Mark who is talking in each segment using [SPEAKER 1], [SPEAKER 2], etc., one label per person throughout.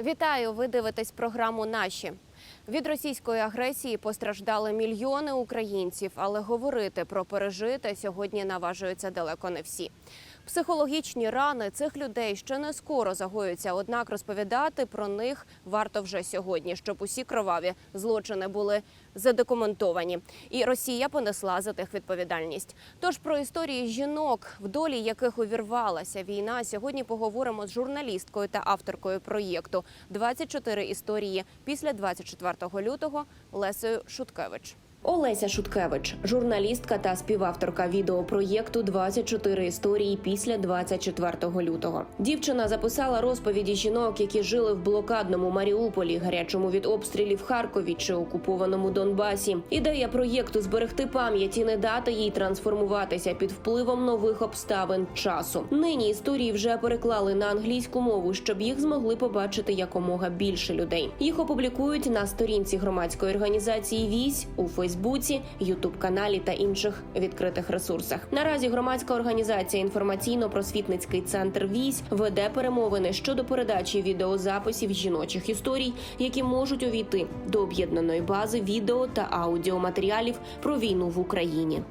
[SPEAKER 1] Вітаю! Ви дивитесь програму Наші. Від російської агресії постраждали мільйони українців, але говорити про пережите сьогодні наважуються далеко не всі. Психологічні рани цих людей ще не скоро загоються, однак розповідати про них варто вже сьогодні, щоб усі кроваві злочини були задокументовані, і Росія понесла за тих відповідальність. Тож про історії жінок, в долі яких увірвалася війна, сьогодні поговоримо з журналісткою та авторкою проєкту «24 історії після 24 лютого Лесею Шуткевич. Олеся Шуткевич, журналістка та співавторка відеопроєкту «24 історії після 24 лютого. Дівчина записала розповіді жінок, які жили в блокадному Маріуполі, гарячому від обстрілів Харкові чи окупованому Донбасі. Ідея проєкту зберегти пам'ять і не дати їй трансформуватися під впливом нових обставин часу. Нині історії вже переклали на англійську мову, щоб їх змогли побачити якомога більше людей. Їх опублікують на сторінці громадської організації Вісь у Фейсбуці, Ютуб каналі та інших відкритих ресурсах. Наразі громадська організація інформаційно-просвітницький центр Вісь веде перемовини щодо передачі відеозаписів жіночих історій, які можуть увійти до об'єднаної бази відео та аудіоматеріалів про війну в Україні.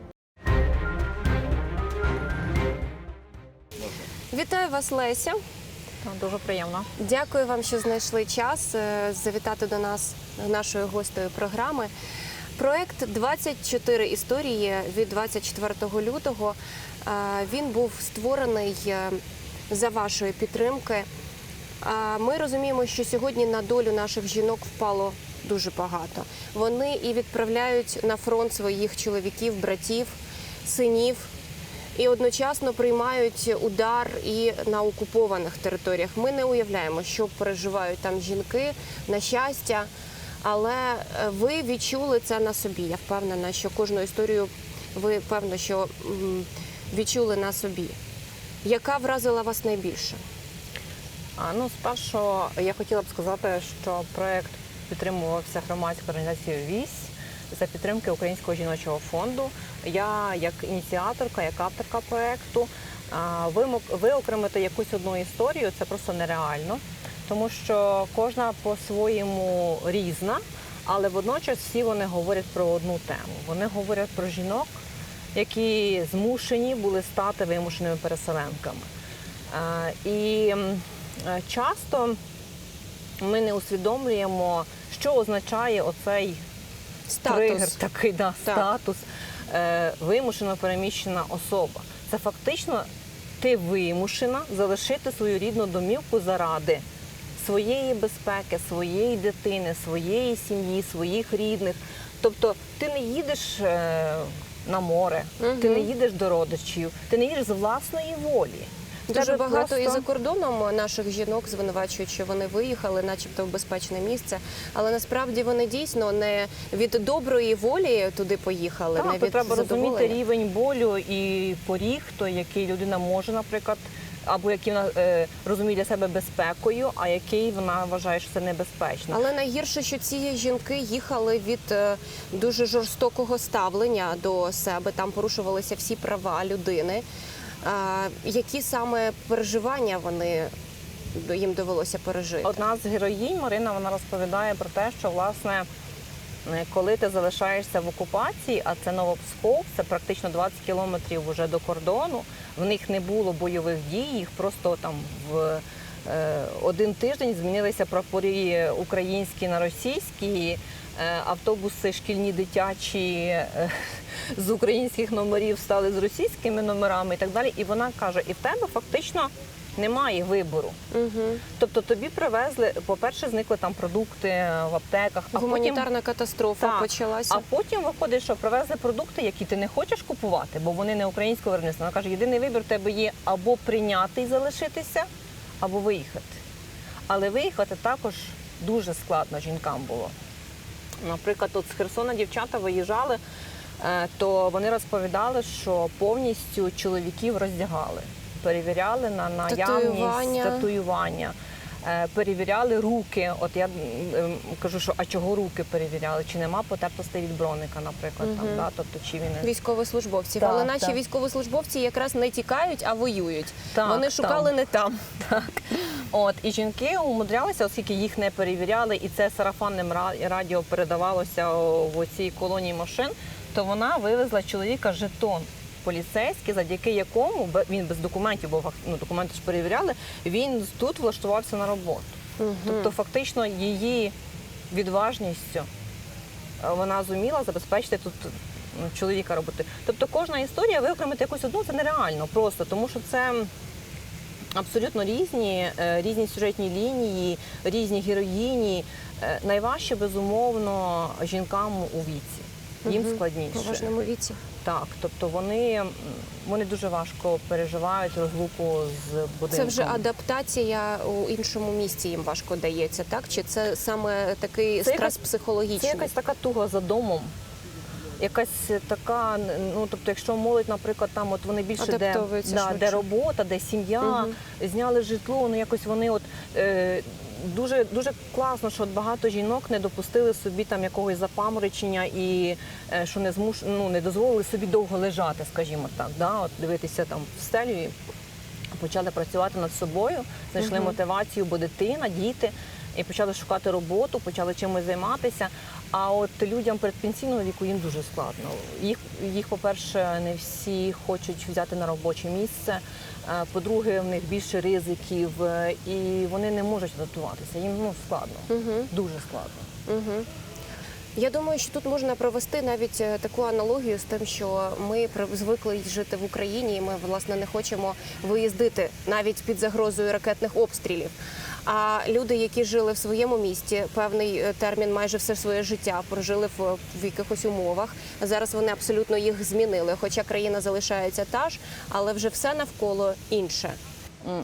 [SPEAKER 1] Вітаю вас, Леся.
[SPEAKER 2] Дуже приємно.
[SPEAKER 1] Дякую вам, що знайшли час е, завітати до нас нашою гостею програми. Проект «24 історії від 24 лютого. Він був створений е, за вашої підтримки. Ми розуміємо, що сьогодні на долю наших жінок впало дуже багато. Вони і відправляють на фронт своїх чоловіків, братів, синів і одночасно приймають удар і на окупованих територіях. Ми не уявляємо, що переживають там жінки на щастя, але е, ви відчули це на собі. Я впевнена, що кожну історію ви певно, що відчули на собі. Яка вразила вас найбільше?
[SPEAKER 2] А, ну, спершу я хотіла б сказати, що проект підтримувався громадською організацією ВІС за підтримки Українського жіночого фонду. Я, як ініціаторка, як авторка проекту, виокремити якусь одну історію це просто нереально, тому що кожна по-своєму різна, але водночас всі вони говорять про одну тему. Вони говорять про жінок, які змушені були стати вимушеними переселенками. Е, І е, часто ми не усвідомлюємо, що означає оцей тригер, такий да,
[SPEAKER 1] Так.
[SPEAKER 2] статус е, вимушено переміщена особа. Це фактично ти вимушена залишити свою рідну домівку заради своєї безпеки, своєї дитини, своєї сім'ї, своїх рідних. Тобто ти не їдеш е, на море, ти не їдеш до родичів, ти не їдеш з власної волі.
[SPEAKER 1] Дуже
[SPEAKER 2] тебе
[SPEAKER 1] багато
[SPEAKER 2] просто-
[SPEAKER 1] і за кордоном наших жінок звинувачують, що вони виїхали, начебто в безпечне місце. Але насправді вони дійсно не від доброї волі туди поїхали, не
[SPEAKER 2] Так, то
[SPEAKER 1] від
[SPEAKER 2] треба розуміти рівень болю і поріг, той, який людина може, наприклад, або який вона е, розуміє для себе безпекою, а який вона вважає, що це небезпечно.
[SPEAKER 1] Але найгірше, що ці жінки їхали від е, дуже жорстокого ставлення до себе. Там порушувалися всі права людини. А, які саме переживання вони їм довелося пережити?
[SPEAKER 2] Одна з героїнь Марина вона розповідає про те, що власне. Е, Коли ти залишаєшся в окупації, а це Новопсков, це практично 20 кілометрів уже до кордону. В них не було бойових дій, їх просто там в е, один тиждень змінилися прапори українські на російські, е, автобуси шкільні дитячі з українських номерів стали з російськими номерами і так далі. І вона каже: і в тебе фактично немає вибору.
[SPEAKER 1] Угу.
[SPEAKER 2] Тобто тобі привезли, по-перше, зникли там продукти в аптеках, а потім,
[SPEAKER 1] Гуманітарна катастрофа
[SPEAKER 2] Так.
[SPEAKER 1] почалася.
[SPEAKER 2] а потім виходить, що привезли продукти, які ти не хочеш купувати, бо вони не українського виробництва. Вона каже, єдиний вибір в тебе є або прийняти і залишитися, або виїхати. Але виїхати також дуже складно жінкам було. Наприклад, от з Херсона дівчата виїжджали, е, то вони розповідали, що повністю чоловіків роздягали, перевіряли на наявність
[SPEAKER 1] Татуювання.
[SPEAKER 2] е, перевіряли руки. От я м, м, кажу, що а чого руки перевіряли? Чи нема потертостей від броника, наприклад, там, да? тобто чи він
[SPEAKER 1] Військовослужбовців,
[SPEAKER 2] Так,
[SPEAKER 1] але наші
[SPEAKER 2] так.
[SPEAKER 1] військовослужбовці якраз не тікають, а воюють.
[SPEAKER 2] Так,
[SPEAKER 1] Вони
[SPEAKER 2] так.
[SPEAKER 1] шукали не там.
[SPEAKER 2] От і жінки умудрялися, оскільки їх не перевіряли, і це сарафанним радіо передавалося в цій колонії машин, то вона вивезла чоловіка жетон поліцейський, завдяки якому він без документів, бо ну, документи ж перевіряли, він тут влаштувався на роботу. Тобто, фактично, її відважністю е, вона зуміла забезпечити тут ну, чоловіка роботи. Тобто кожна історія виокремити якусь одну це нереально просто, тому що це. Абсолютно різні, е, різні сюжетні лінії, різні героїні. Е, Найважче, безумовно, жінкам у віці. Їм складніше.
[SPEAKER 1] У важному віці.
[SPEAKER 2] Так, тобто вони, вони дуже важко переживають розлуку з будинком.
[SPEAKER 1] Це вже адаптація у іншому місці їм важко дається, так? Чи це саме такий
[SPEAKER 2] Це
[SPEAKER 1] стрес
[SPEAKER 2] якась-
[SPEAKER 1] психологічний?
[SPEAKER 2] Це якась така туга за домом. Якась така, ну тобто, якщо молодь, наприклад, там от вони більше де, да, де робота, де сім'я,
[SPEAKER 1] Мгм.
[SPEAKER 2] зняли житло, ну якось вони от е, дуже дуже класно, що багато жінок не допустили собі там якогось запаморочення і е, що не змуш, ну, не дозволили собі довго лежати, скажімо так, да, от дивитися там в стелю і почали працювати над собою, знайшли
[SPEAKER 1] Мгм.
[SPEAKER 2] мотивацію, бо дитина, діти, і почали шукати роботу, почали чимось займатися. А от людям передпенсійного віку їм дуже складно. Їх, їх по-перше, не всі хочуть взяти на робоче місце. По-друге, в них більше ризиків, е, і вони не можуть адаптуватися. Їм ну, складно,
[SPEAKER 1] Угу.
[SPEAKER 2] дуже складно.
[SPEAKER 1] Угу. Я думаю, що тут можна провести навіть е, таку аналогію з тим, що ми звикли жити в Україні, і ми власне не хочемо виїздити навіть під загрозою ракетних обстрілів. А люди, які жили в своєму місті, певний е, термін, майже все своє життя прожили в, в якихось умовах. Зараз вони абсолютно їх змінили. Хоча країна залишається та ж, але вже все навколо інше.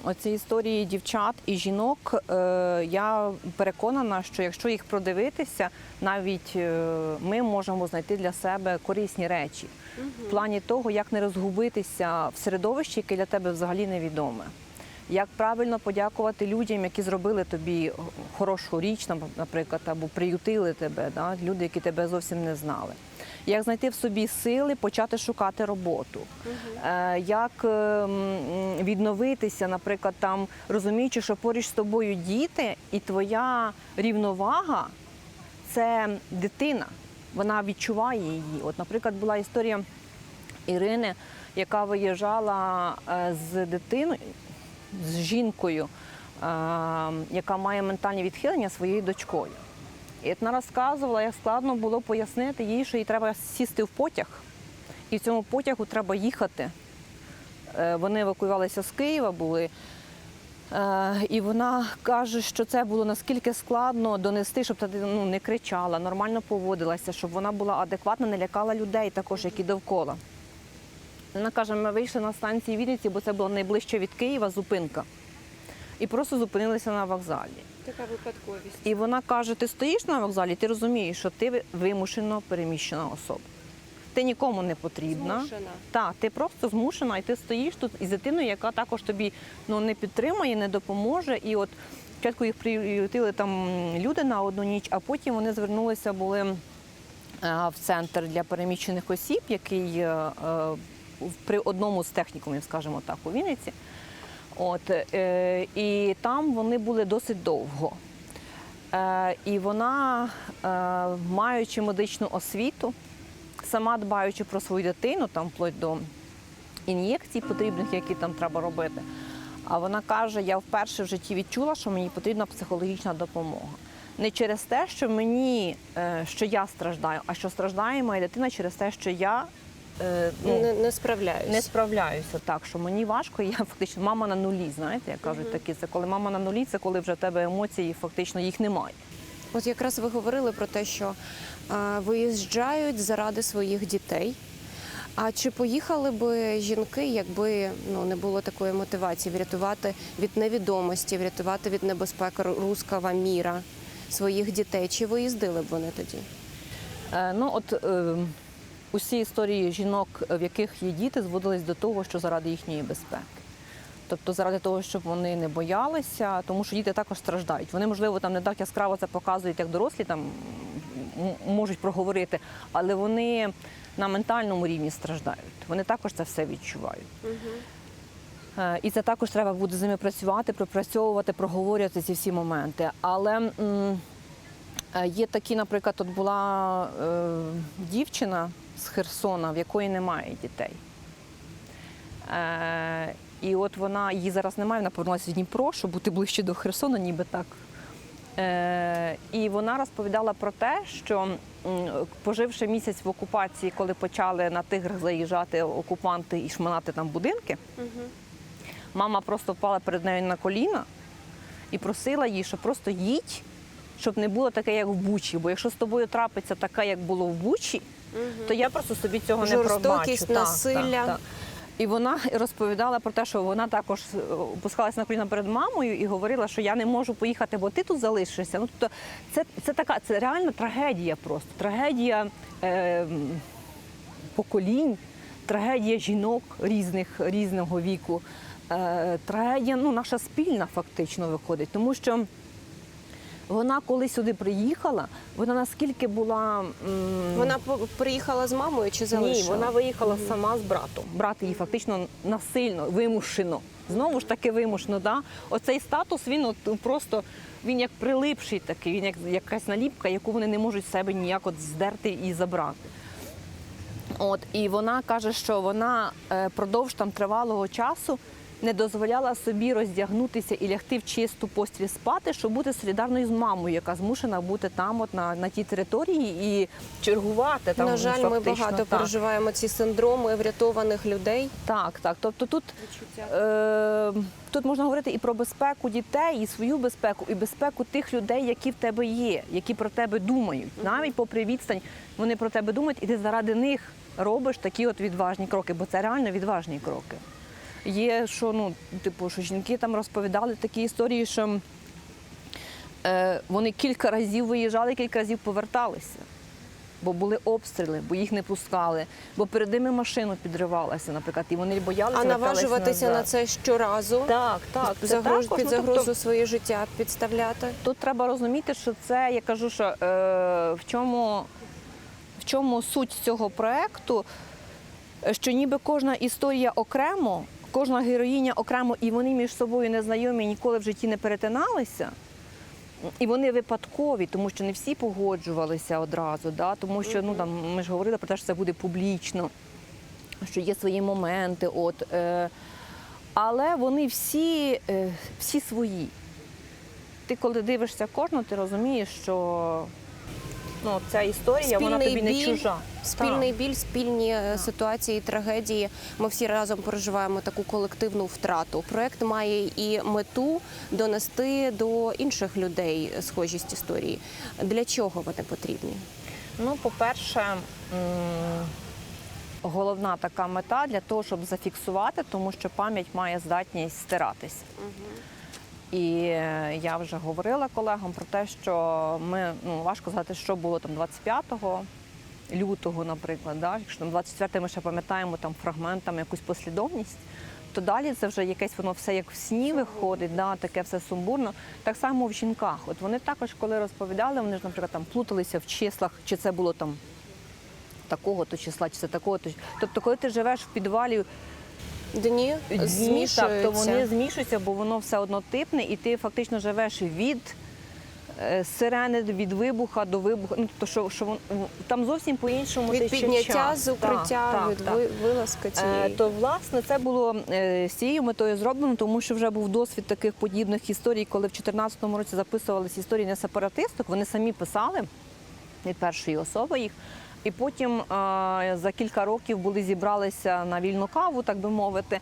[SPEAKER 2] Оці історії дівчат і жінок. е, Я переконана, що якщо їх продивитися, навіть е, ми можемо знайти для себе корисні речі в плані того, як не розгубитися в середовищі, яке для тебе взагалі невідоме. Як правильно подякувати людям, які зробили тобі хорошу річ, наприклад, або приютили тебе, да? люди, які тебе зовсім не знали. Як знайти в собі сили, почати шукати роботу, Е, як е, відновитися, наприклад, там розуміючи, що поруч з тобою діти, і твоя рівновага це дитина. Вона відчуває її. От, наприклад, була історія Ірини, яка виїжджала е, з дитиною, з жінкою, е, яка має ментальні відхилення своєю дочкою. І вона розказувала, як складно було пояснити їй, що їй треба сісти в потяг, і в цьому потягу треба їхати. Е, Вони евакуювалися з Києва, були. Е, І вона каже, що це було наскільки складно донести, щоб та ну, не кричала, нормально поводилася, щоб вона була адекватна, не лякала людей також, які довкола. Вона каже, ми вийшли на станції Вінниці, бо це була найближче від Києва зупинка. І просто зупинилися на вокзалі.
[SPEAKER 1] Така випадковість.
[SPEAKER 2] І вона каже: ти стоїш на вокзалі, ти розумієш, що ти вимушено переміщена особа. Ти нікому не потрібна.
[SPEAKER 1] Змушена.
[SPEAKER 2] Так, ти просто змушена, і ти стоїш тут із дитиною, яка також тобі ну, не підтримує, не допоможе. І от спочатку їх приютили там люди на одну ніч, а потім вони звернулися були е, в центр для переміщених осіб, який е, е, при одному з технікумів, скажімо так, у Вінниці. От, е, і там вони були досить довго. Е, і вона, е, маючи медичну освіту, сама дбаючи про свою дитину, там вплоть до ін'єкцій потрібних, які там треба робити. А вона каже: я вперше в житті відчула, що мені потрібна психологічна допомога. Не через те, що мені е, що я страждаю, а що страждає моя дитина через те, що я е, ну,
[SPEAKER 1] Не, не справляюсь.
[SPEAKER 2] не справляюся так, що мені важко, я фактично мама на нулі. Знаєте, як кажуть такі, це коли мама на нулі, це коли вже в тебе емоції, фактично їх немає.
[SPEAKER 1] От якраз ви говорили про те, що е, виїжджають заради своїх дітей. А чи поїхали би жінки, якби ну не було такої мотивації врятувати від невідомості, врятувати від небезпеки руского міра своїх дітей? Чи виїздили б вони тоді?
[SPEAKER 2] Е, ну от е, усі історії жінок, в яких є діти, зводились до того, що заради їхньої безпеки. тобто заради того, щоб вони не боялися, тому що діти також страждають. Вони, можливо, там не так яскраво це показують, як дорослі там можуть проговорити, але вони на ментальному рівні страждають. Вони також це все відчувають. Е, І це також треба буде з ними працювати, пропрацьовувати, проговорювати ці всі моменти. Але е, є такі, наприклад, от була е, дівчина з Херсона, в якої немає дітей. Е, і от вона, її зараз немає, вона повернулася в Дніпро, щоб бути ближче до Херсона, ніби так. Е, і вона розповідала про те, що поживши місяць в окупації, коли почали на тиграх заїжджати окупанти і шманати там будинки, мама просто впала перед нею на коліна і просила її, що просто їдь, щоб не було таке, як в Бучі. Бо якщо з тобою трапиться таке, як було в Бучі, то я просто собі цього не пробачу.
[SPEAKER 1] Насилля.
[SPEAKER 2] Так, так. І вона розповідала про те, що вона також е, опускалась на коліна перед мамою і говорила, що я не можу поїхати, бо ти тут залишишся. Ну тобто, це, це така, це реально трагедія просто. Трагедія е, поколінь, трагедія жінок різних, різного віку. Е, трагедія ну, наша спільна фактично виходить, тому що. Вона коли сюди приїхала, вона наскільки була м,
[SPEAKER 1] Вона по- приїхала з мамою чи залишила?
[SPEAKER 2] ні, вона виїхала сама з братом. Брат її фактично насильно, вимушено. Знову ж таки вимушено. Да? Оцей статус він от просто він як прилипший такий, він як якась наліпка, яку вони не можуть з себе ніяк от здерти і забрати. От, і вона каже, що вона е, продовж там тривалого часу не дозволяла собі роздягнутися і лягти в чисту постіль спати, щоб бути солідарною з мамою, яка змушена бути там, от на, на тій території і чергувати там.
[SPEAKER 1] На жаль, ми багато
[SPEAKER 2] так.
[SPEAKER 1] переживаємо ці синдроми врятованих людей.
[SPEAKER 2] Так, так. Тобто тут, е, тут можна говорити і про безпеку дітей, і свою безпеку, і безпеку тих людей, які в тебе є, які про тебе думають. Навіть попри відстань, вони про тебе думають, і ти заради них робиш такі от відважні кроки, бо це реально відважні кроки. Є, що ну, типу, що жінки там розповідали такі історії, що е, вони кілька разів виїжджали, кілька разів поверталися. Бо були обстріли, бо їх не пускали, бо перед ними машина підривалася, наприклад, і вони боялися.
[SPEAKER 1] А наважуватися
[SPEAKER 2] назад.
[SPEAKER 1] на це щоразу,
[SPEAKER 2] Так, так. це
[SPEAKER 1] загроз,
[SPEAKER 2] також,
[SPEAKER 1] під
[SPEAKER 2] ну,
[SPEAKER 1] загрозу
[SPEAKER 2] тобто,
[SPEAKER 1] своє життя підставляти.
[SPEAKER 2] тут треба розуміти, що це, я кажу, що е, в, чому, в чому суть цього проєкту, е, що ніби кожна історія окремо, кожна героїня окремо, і вони між собою не знайомі, ніколи в житті не перетиналися. І вони випадкові, тому що не всі погоджувалися одразу, да? тому що ну, там, ми ж говорили про те, що це буде публічно, що є свої моменти. От, е, але вони всі, е, всі свої. Ти коли дивишся кожну, ти розумієш, що ну, ця історія вона
[SPEAKER 1] Спільний
[SPEAKER 2] тобі не чужа.
[SPEAKER 1] Спільний
[SPEAKER 2] Так.
[SPEAKER 1] біль, спільні е, ситуації, трагедії. Ми всі разом переживаємо таку колективну втрату. Проект має і мету донести до інших людей схожість історії. Для чого вони потрібні?
[SPEAKER 2] Ну, по-перше, головна така мета для того, щоб зафіксувати, тому що пам'ять має здатність стиратися. І е, я вже говорила колегам про те, що ми ну важко сказати, що було там 25 лютого, наприклад. Да? Якщо там 24 ми ще пам'ятаємо там фрагментами якусь послідовність, то далі це вже якесь воно все як в сні виходить, да? таке все сумбурно. Так само в жінках. От вони також, коли розповідали, вони ж, наприклад, там плуталися в числах, чи це було там такого-то числа, чи це такого-то. Тобто, коли ти живеш в підвалі
[SPEAKER 1] Дні,
[SPEAKER 2] дні, так, то вони змішуються, бо воно все однотипне, і ти фактично живеш від е, сирени від вибуха до вибуху. Ну, тобто, що, що вон- там зовсім по-іншому
[SPEAKER 1] від
[SPEAKER 2] ти ще
[SPEAKER 1] підняття
[SPEAKER 2] час.
[SPEAKER 1] з укриття,
[SPEAKER 2] Так,
[SPEAKER 1] від
[SPEAKER 2] так.
[SPEAKER 1] ви- вилазки
[SPEAKER 2] Е,
[SPEAKER 1] цієї.
[SPEAKER 2] То власне це було е, з цією метою зроблено, тому що вже був досвід таких подібних історій, коли в 2014 році записувалися історії не сепаратисток. Вони самі писали від першої особи їх. І потім за кілька років були зібралися на вільну каву, так би мовити.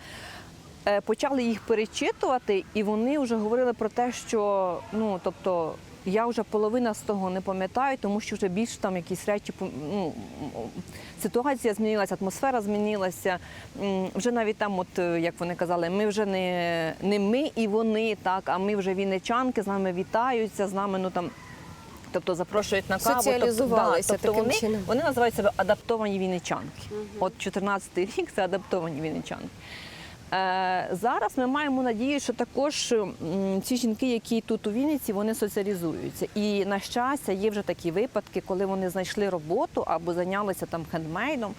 [SPEAKER 2] Е, Почали їх перечитувати, і вони вже говорили про те, що ну тобто. Я вже половина з того не пам'ятаю, тому що вже більш там якісь речі ну, ситуація змінилася, атмосфера змінилася. Вже навіть там, от е, як вони казали, ми вже не, не ми і вони, так, а ми вже вінничанки, з нами вітаються, з нами ну там. Тобто запрошують на каву.
[SPEAKER 1] Соціалізувалися
[SPEAKER 2] тобто, да, тобто
[SPEAKER 1] таким
[SPEAKER 2] вони,
[SPEAKER 1] чином.
[SPEAKER 2] вони називають себе адаптовані вінничанки. От 14-й рік це адаптовані вінничанки. Е, Зараз ми маємо надію, що також ці жінки, які тут у Вінниці, вони соціалізуються. І на щастя, є вже такі випадки, коли вони знайшли роботу або зайнялися там хендмейдом,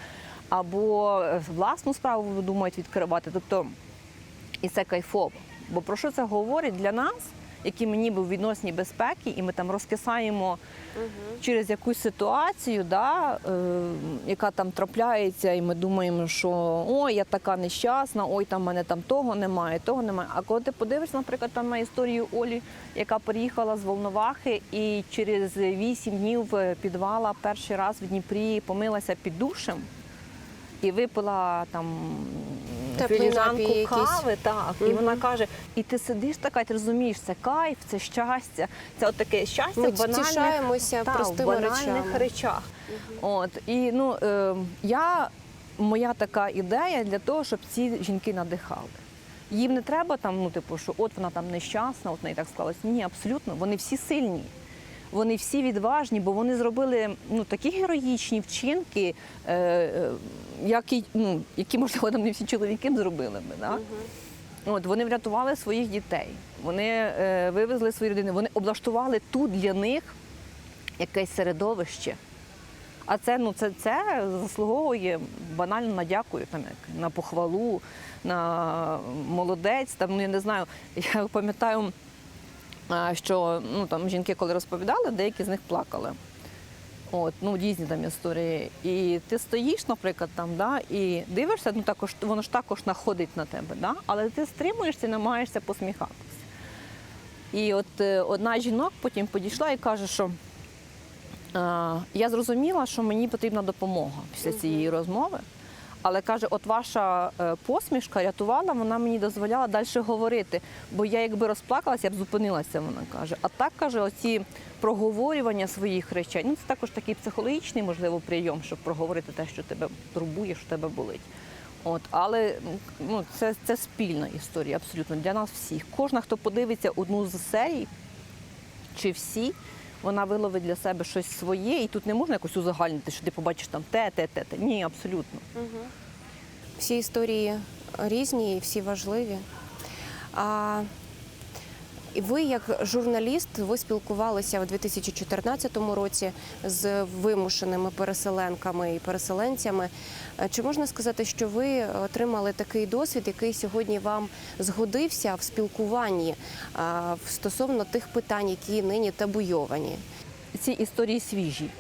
[SPEAKER 2] або е, власну справу думають відкривати. Тобто, і це кайфово. Бо про що це говорить для нас, які ми ніби в відносній безпеки, і ми там розкисаємо через якусь ситуацію, да, е, яка там трапляється, і ми думаємо, що ой, я така нещасна, ой, там в мене там того немає, того немає. А коли ти подивишся, наприклад, там на історію Олі, яка приїхала з Волновахи і через 8 днів підвала перший раз в Дніпрі помилася під душем і випила там
[SPEAKER 1] Теплий
[SPEAKER 2] філіжанку
[SPEAKER 1] напій якийсь.
[SPEAKER 2] кави, так. І вона каже: і ти сидиш така, і ти розумієш, це кайф, це щастя, це от таке щастя
[SPEAKER 1] Ми
[SPEAKER 2] в банальних,
[SPEAKER 1] втішаємося
[SPEAKER 2] та, в
[SPEAKER 1] простими
[SPEAKER 2] банальних
[SPEAKER 1] речами.
[SPEAKER 2] речах. От і ну е, я моя така ідея для того, щоб ці жінки надихали. Їм не треба там, ну типу, що от вона там нещасна, от в неї так склалось. Ні, абсолютно. Вони всі сильні. Вони всі відважні, бо вони зробили ну такі героїчні вчинки, е, е, які, ну, які можливо там не всі чоловіки зробили би. Да? От вони врятували своїх дітей, вони е, вивезли свої родини, вони облаштували тут для них якесь середовище. А це ну це, це заслуговує банально на дякую, там як на похвалу, на молодець. Там ну я не знаю. Я пам'ятаю, що ну там жінки, коли розповідали, деякі з них плакали. От, ну різні там історії. І ти стоїш, наприклад, там, да, і дивишся, ну також воно ж також находить на тебе, да? але ти стримуєшся і намагаєшся посміхатися. І от е, одна з жінок потім підійшла і каже, що я зрозуміла, що мені потрібна допомога після цієї розмови. Але каже, от ваша е, посмішка рятувала, вона мені дозволяла далі говорити. Бо я якби розплакалася, я б зупинилася, вона каже. А так каже, оці проговорювання своїх речей. Ну це також такий психологічний, можливо, прийом, щоб проговорити те, що тебе турбує, що тебе болить. От, але ну, це, це спільна історія, абсолютно для нас всіх. Кожна, хто подивиться одну з серій, чи всі, вона виловить для себе щось своє, і тут не можна якось узагальнити, що ти побачиш там те, те, те, те. Ні, абсолютно.
[SPEAKER 1] Всі історії різні і всі важливі. А і ви, як журналіст, ви спілкувалися у 2014 році з вимушеними переселенками і переселенцями. Е, Чи можна сказати, що ви отримали такий досвід, який сьогодні вам згодився в спілкуванні а, стосовно тих питань, які нині табуйовані?
[SPEAKER 2] Ці історії свіжі,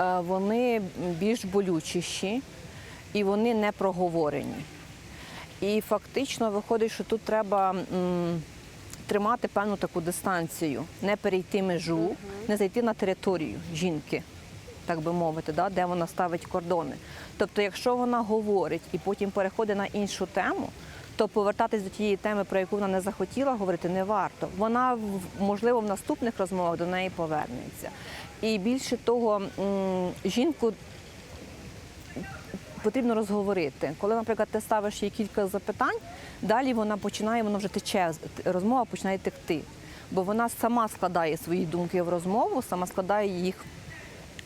[SPEAKER 2] Е, вони більш болючіші і вони не проговорені. І фактично виходить, що тут треба м, тримати певну таку дистанцію, не перейти межу, не зайти на територію жінки, так би мовити, да, де вона ставить кордони. Тобто, якщо вона говорить і потім переходить на іншу тему, то повертатись до тієї теми, про яку вона не захотіла говорити, не варто. Вона можливо в наступних розмовах до неї повернеться. І більше того, жінку потрібно розговорити. Коли, наприклад, ти ставиш їй кілька запитань, далі вона починає, воно вже тече, розмова починає текти. Бо вона сама складає свої думки в розмову, сама складає їх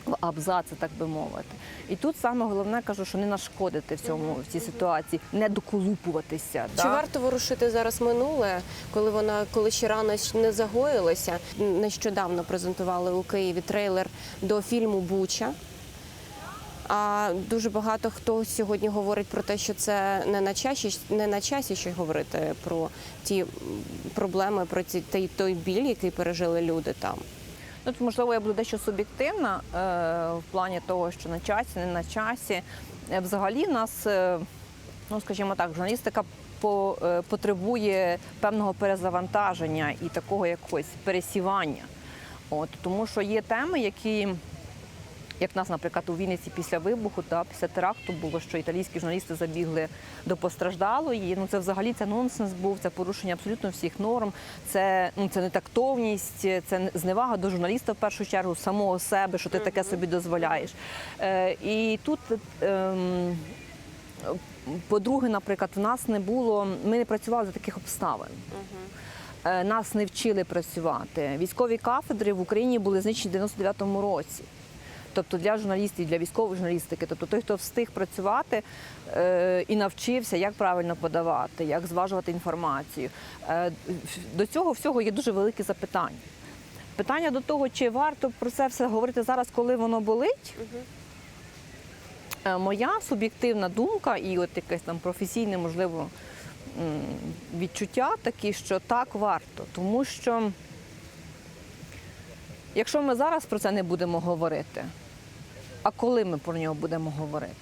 [SPEAKER 2] в абзаци, так би мовити. І тут саме головне кажу, що не нашкодити в цьому в цій ситуації, не доколупуватися.
[SPEAKER 1] Чи
[SPEAKER 2] да.
[SPEAKER 1] варто ворушити зараз минуле, коли вона коли ще рано не загоїлася? Нещодавно презентували у Києві трейлер до фільму Буча. А дуже багато хто сьогодні говорить про те, що це не на часі, не на часі ще говорити про ті проблеми, про ці той, той біль, який пережили люди там.
[SPEAKER 2] Ну, можливо, я буду дещо суб'єктивна е, в плані того, що на часі, не на часі. Е, Взагалі, нас, е, ну скажімо так, журналістика по, е, потребує певного перезавантаження і такого якогось пересівання. От, тому що є теми, які. Як в нас, наприклад, у Вінниці після вибуху та після теракту було, що італійські журналісти забігли до постраждалої. Ну це взагалі це нонсенс був, це порушення абсолютно всіх норм. Це ну це не тактовність, це зневага до журналіста в першу чергу, самого себе, що ти таке собі дозволяєш. Е, і тут. ем, по-друге, наприклад, в нас не було, ми не працювали за таких обставин. Е, Нас не вчили працювати. Військові кафедри в Україні були знищені в 99-му році. Тобто для журналістів, для військової журналістики, тобто той, хто встиг працювати е, і навчився, як правильно подавати, як зважувати інформацію. Е, до цього всього є дуже велике запитання. Питання до того, чи варто про це все говорити зараз, коли воно болить. Е, Моя суб'єктивна думка і от якесь там професійне, можливо, відчуття такі, що так варто. Тому що якщо ми зараз про це не будемо говорити, а коли ми про нього будемо говорити?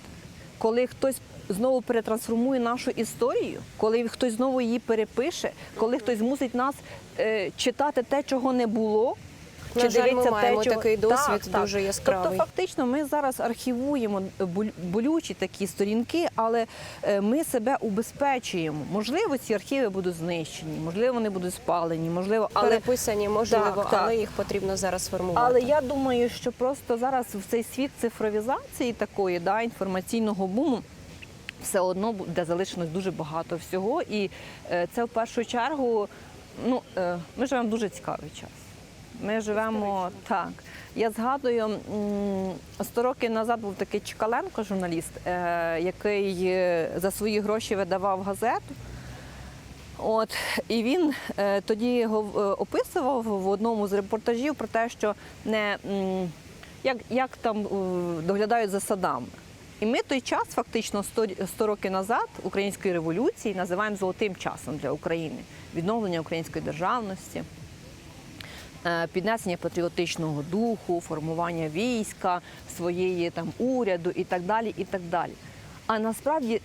[SPEAKER 2] Коли хтось знову перетрансформує нашу історію, коли хтось знову її перепише, коли хтось змусить нас е, читати те, чого не було.
[SPEAKER 1] На жаль, ми маємо
[SPEAKER 2] чого-
[SPEAKER 1] такий досвід дуже яскравий.
[SPEAKER 2] Тобто, фактично, ми зараз архівуємо болючі такі сторінки, але е, ми себе убезпечуємо. Можливо, ці архіви будуть знищені, можливо, вони будуть спалені, можливо, але
[SPEAKER 1] Переписані, можливо,
[SPEAKER 2] Так, так.
[SPEAKER 1] але їх потрібно зараз формувати.
[SPEAKER 2] але я думаю, що просто зараз в цей світ цифровізації такої, да, інформаційного буму. Все одно буде залишилось дуже багато всього, і е, це в першу чергу. Ну, е, ми живемо в дуже цікавий час. Ми живемо так. Я згадую, м, 100 років назад був такий Чкаленко, журналіст, е, який е, за свої гроші видавав газету. От і він е, тоді описував в одному з репортажів про те, що не як, як там доглядають за садами. І ми той час, фактично 100, 100 років назад, української революції, називаємо золотим часом для України, відновлення української державності. Е, Піднесення патріотичного духу, формування війська, своєї там уряду і так далі. і так далі. А насправді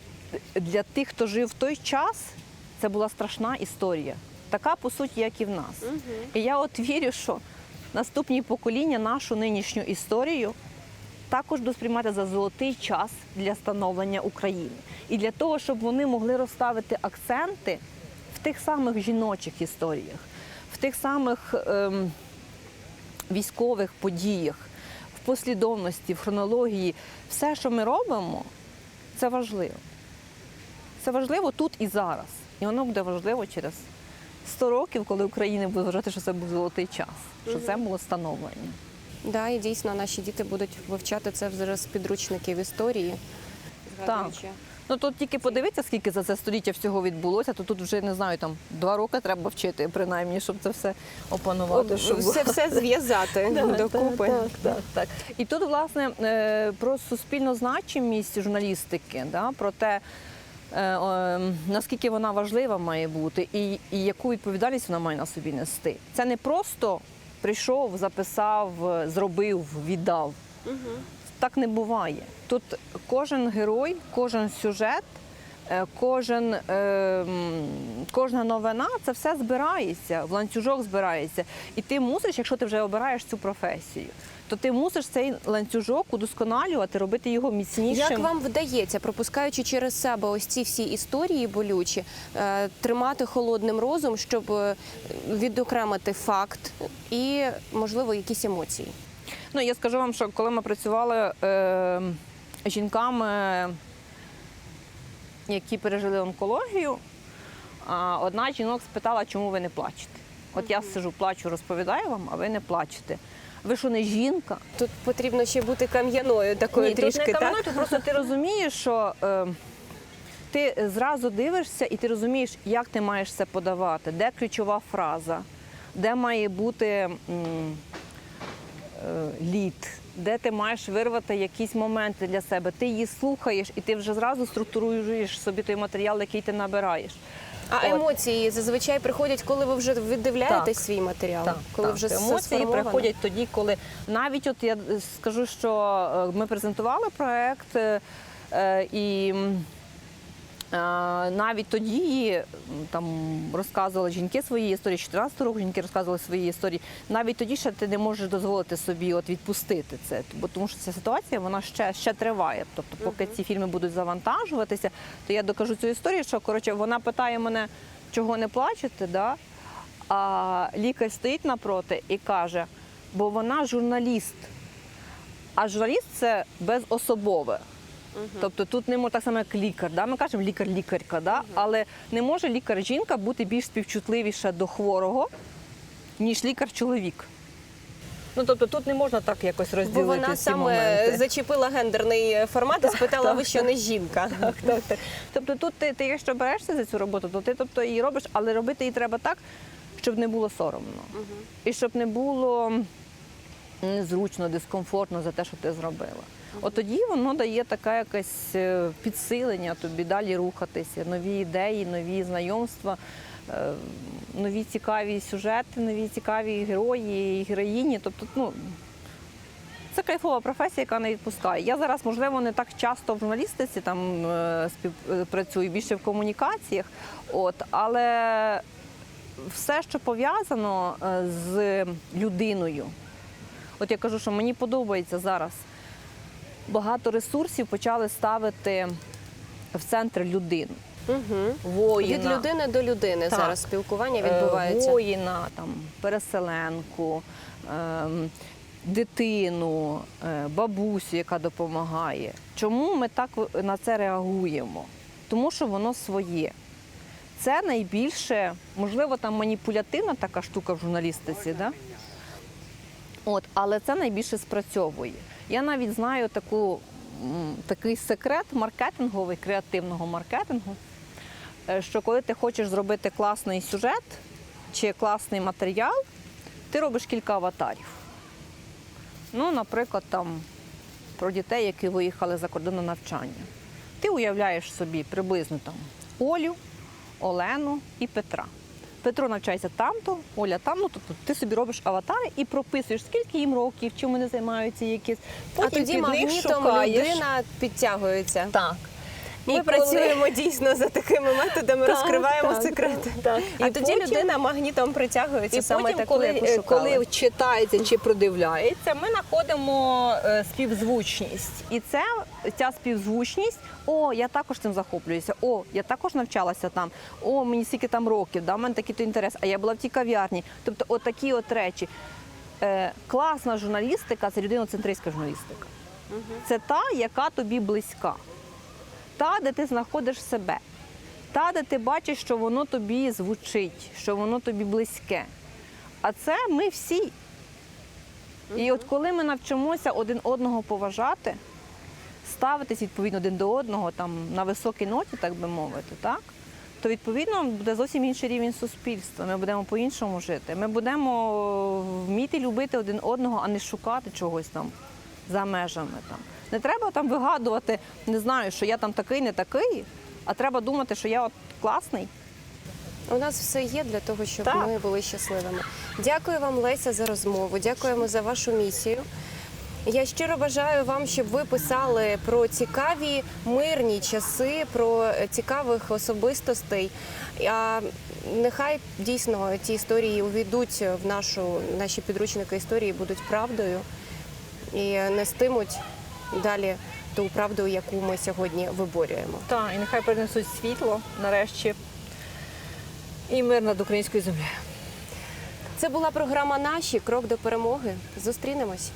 [SPEAKER 2] для тих, хто жив в той час, це була страшна історія. Така, по суті, як і в нас. І я от вірю, що наступні покоління нашу нинішню історію також будуть сприймати за золотий час для становлення України. І для того, щоб вони могли розставити акценти в тих самих жіночих історіях, тих самих ем, військових подіях, в послідовності, в хронології. Все, що ми робимо, це важливо. Це важливо тут і зараз. І воно буде важливо через 100 років, коли Україна буде вважати, що це був золотий час, що це було становлення.
[SPEAKER 1] Да, і дійсно наші діти будуть вивчати це вже з підручників історії. згадуючи.
[SPEAKER 2] Ну тут тільки подивитися, скільки за це століття всього відбулося, то тут вже не знаю, там два роки треба вчити, принаймні, щоб це все опанувати.
[SPEAKER 1] От,
[SPEAKER 2] щоб
[SPEAKER 1] все, все зв'язати докупи.
[SPEAKER 2] Так, так, так. І тут, власне, е, про суспільну значимість журналістики, да, про те, е, наскільки вона важлива має бути, і, і яку відповідальність вона має на собі нести. Це не просто прийшов, записав, зробив, віддав. Так не буває. Тут кожен герой, кожен сюжет, е, кожен, е, кожна новина це все збирається, в ланцюжок збирається. І ти мусиш, якщо ти вже обираєш цю професію, то ти мусиш цей ланцюжок удосконалювати, робити його міцнішим.
[SPEAKER 1] Як вам вдається, пропускаючи через себе ось ці всі історії болючі, е, тримати холодним розум, щоб е, відокремити факт і, можливо, якісь емоції?
[SPEAKER 2] Ну, я скажу вам, що коли ми працювали е, жінками, які пережили онкологію, одна жінок спитала, чому ви не плачете. От я сижу, плачу, розповідаю вам, а ви не плачете. Ви що не жінка?
[SPEAKER 1] Тут потрібно ще бути кам'яною такою
[SPEAKER 2] Ні, тут не кам'яною,
[SPEAKER 1] так?
[SPEAKER 2] тут просто ти розумієш, що е, ти зразу дивишся і ти розумієш, як ти маєш це подавати, де ключова фраза, де має бути м, лід, де ти маєш вирвати якісь моменти для себе. Ти її слухаєш і ти вже зразу структуруєш собі той матеріал, який ти набираєш.
[SPEAKER 1] А
[SPEAKER 2] От.
[SPEAKER 1] емоції зазвичай приходять, коли ви вже віддивляєтесь
[SPEAKER 2] Так.
[SPEAKER 1] свій матеріал,
[SPEAKER 2] Так,
[SPEAKER 1] коли
[SPEAKER 2] так.
[SPEAKER 1] вже
[SPEAKER 2] емоції приходять тоді, коли навіть от я скажу, що е, ми презентували проект, е, е, і е, навіть тоді там розказували жінки свої історії, 14 року жінки розказували свої історії. Навіть тоді ще ти не можеш дозволити собі от відпустити це, бо тому що ця ситуація вона ще, ще триває. Тобто, поки ці фільми будуть завантажуватися, то я докажу цю історію, що коротше вона питає мене, чого не плачете, да? А лікар стоїть напроти і каже, бо вона журналіст. А журналіст це безособове. Тобто тут не може так само, як лікар. Да? Ми кажемо лікар-лікарка, да? але не може лікар-жінка бути більш співчутливіша до хворого, ніж лікар-чоловік. Ну тобто тут не можна так якось
[SPEAKER 1] Бо
[SPEAKER 2] розділити
[SPEAKER 1] вона
[SPEAKER 2] ці
[SPEAKER 1] саме
[SPEAKER 2] моменти.
[SPEAKER 1] зачепила гендерний формат і спитала, ви що не жінка.
[SPEAKER 2] Так, так, так. Тобто тут ти, ти якщо берешся за цю роботу, то ти тобто її робиш, але робити її треба так, щоб не було соромно. І щоб не було незручно, дискомфортно за те, що ти зробила. От тоді воно дає таке якесь е, підсилення тобі далі рухатися, нові ідеї, нові знайомства, е, нові цікаві сюжети, нові цікаві герої героїні. Тобто, ну, це кайфова професія, яка не відпускає. Я зараз, можливо, не так часто в журналістиці там е, співпрацюю, більше в комунікаціях. От, але все, що пов'язано з людиною. От я кажу, що мені подобається зараз. Багато ресурсів почали ставити в центр людину.
[SPEAKER 1] Угу.
[SPEAKER 2] Воїна,
[SPEAKER 1] Від людини до людини
[SPEAKER 2] Так.
[SPEAKER 1] зараз спілкування
[SPEAKER 2] е,
[SPEAKER 1] відбувається.
[SPEAKER 2] воїна, там, переселенку, ем, дитину, е, бабусю, яка допомагає. Чому ми так на це реагуємо? Тому що воно своє. Це найбільше, можливо, там маніпулятивна така штука в журналістиці, да? От, але це найбільше спрацьовує. Я навіть знаю таку, такий секрет маркетинговий, креативного маркетингу, е, що коли ти хочеш зробити класний сюжет чи класний матеріал, ти робиш кілька аватарів. Ну, наприклад, там про дітей, які виїхали за кордон на навчання. Ти уявляєш собі приблизно там Олю, Олену і Петра. Петро навчається там-то, Оля там, ну тобто ти собі робиш аватари і прописуєш, скільки їм років, чим вони займаються, якісь.
[SPEAKER 1] А тоді
[SPEAKER 2] під них
[SPEAKER 1] магнітом
[SPEAKER 2] шукаєш.
[SPEAKER 1] людина підтягується.
[SPEAKER 2] Так.
[SPEAKER 1] Ми
[SPEAKER 2] І
[SPEAKER 1] працюємо дійсно за такими методами,
[SPEAKER 2] Так,
[SPEAKER 1] розкриваємо
[SPEAKER 2] так,
[SPEAKER 1] секрети.
[SPEAKER 2] так.
[SPEAKER 1] І,
[SPEAKER 2] І
[SPEAKER 1] тоді
[SPEAKER 2] потім-
[SPEAKER 1] людина магнітом притягується
[SPEAKER 2] І
[SPEAKER 1] саме
[SPEAKER 2] потім,
[SPEAKER 1] таку,
[SPEAKER 2] коли,
[SPEAKER 1] яку
[SPEAKER 2] е,
[SPEAKER 1] шукали.
[SPEAKER 2] коли читається чи продивляється, ми знаходимо е, співзвучність. І це ця співзвучність. О, я також цим захоплююся. О, я також навчалася там. О, мені скільки там років, да, в мене такий то інтерес. А я була в тій кав'ярні. Тобто, от такі от речі. Е, класна журналістика це людиноцентристська журналістика. Це та, яка тобі близька, та, де ти знаходиш себе, та, де ти бачиш, що воно тобі звучить, що воно тобі близьке. А це ми всі. І от коли ми навчимося один одного поважати, ставитись відповідно один до одного там, на високій ноті, так би мовити, так? то відповідно буде зовсім інший рівень суспільства. Ми будемо по-іншому жити. Ми будемо вміти любити один одного, а не шукати чогось там за межами. Там. Не треба там вигадувати, не знаю, що я там такий, не такий, а треба думати, що я от класний.
[SPEAKER 1] У нас все є для того, щоб
[SPEAKER 2] Так.
[SPEAKER 1] ми були щасливими. Дякую вам, Леся, за розмову. Дякуємо за вашу місію. Я щиро бажаю вам, щоб ви писали про цікаві мирні часи, про цікавих особистостей. А нехай дійсно ті історії увійдуть в нашу наші підручники історії, будуть правдою і нестимуть далі ту правду, яку ми сьогодні виборюємо.
[SPEAKER 2] Так, і нехай принесуть світло нарешті і мир над українською землею.
[SPEAKER 1] Це була програма Наші крок до перемоги. Зустрінемось.